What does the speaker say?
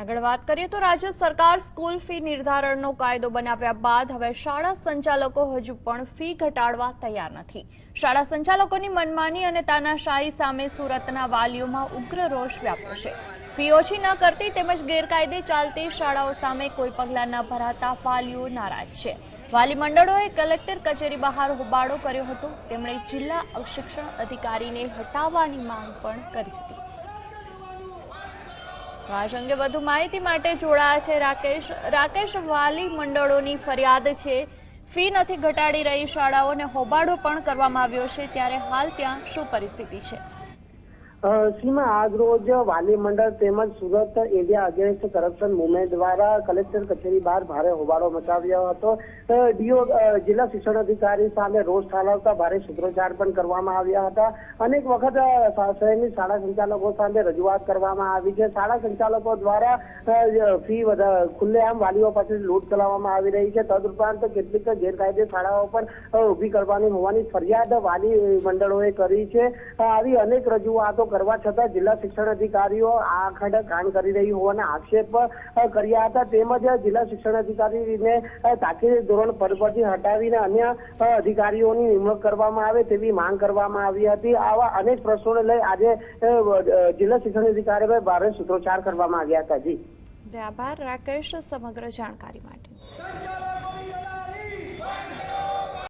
આગળ વાત કરીએ તો રાજ્ય સરકાર સ્કૂલ ફી નિર્ધારણનો કાયદો બનાવ્યા બાદ હવે શાળા સંચાલકો હજુ પણ ફી ઘટાડવા તૈયાર નથી. શાળા સંચાલકોની મનમાની અને તાનાશાહી સામે સુરતના વાલીઓમાં ઉગ્ર રોષ વ્યાપ્યો છે. ફી ઓછી ન કરતી તેમજ ગેરકાયદે ચાલતી શાળાઓ સામે કોઈ પગલાં ન ભરાતા વાલીઓ નારાજ છે. વાલી મંડળોએ કલેક્ટર કચેરી બહાર હોબાળો કર્યો હતો. તેમણે જિલ્લા શિક્ષણ અધિકારીને હટાવવાની માંગ પણ કરી હતી. તો અંગે વધુ માહિતી માટે જોડાયા છે રાકેશ રાકેશ વાલી મંડળોની ફરિયાદ છે. ફી નથી ઘટાડી રહી, શાળાઓને હોબાળો પણ કરવામાં આવ્યો છે. ત્યારે હાલ ત્યાં શું પરિસ્થિતિ છે? સીમા આજ રોજ વાલી મંડળ તેમજ Surat area against corruption movement દ્વારા કલેક્ટર કચેરી બહાર ભારે હોબાળો મચાવ્યો હતો. ડીઓ જિલ્લા શિક્ષણ અધિકારી સામે રોષ ઠાલવતા ભારે સૂત્રોચ્ચાર પણ કરવામાં આવ્યા હતા. અનેક વખત શહેરની શાળા સંચાલકો સામે રજૂઆત કરવામાં આવી છે. શાળા સંચાલકો દ્વારા ફી ખુલ્લેઆમ વાલીઓ પાસે લૂંટ ચલાવવામાં આવી રહી છે. તદુપરાંત કેટલીક ગેરકાયદે શાળાઓ પણ ઊભી કરવાની હોવાની ફરિયાદ વાલી મંડળોએ કરી છે. આવી અનેક રજૂઆતો કરવા છતાં જિલ્લા શિક્ષણ અધિકારીઓ આ ખડ કામ કરી રહી હોવાના આક્ષેપ કર્યા હતા. તેમજ જિલ્લા શિક્ષણ અધિકારીને તાકીદે ધોરણ પદ પરથી હટાવીને અન્ય અધિકારીઓની નિમણૂક કરવામાં આવે તેવી માંગ કરવામાં આવી હતી. આવા અનેક પ્રશ્નોને લઈ આજે જિલ્લા શિક્ષણ અધિકારી ભારે સૂત્રોચ્ચાર કરવામાં આવ્યા હતા. જી. આભાર, રાકેશ, સમગ્ર જાણકારી માટે.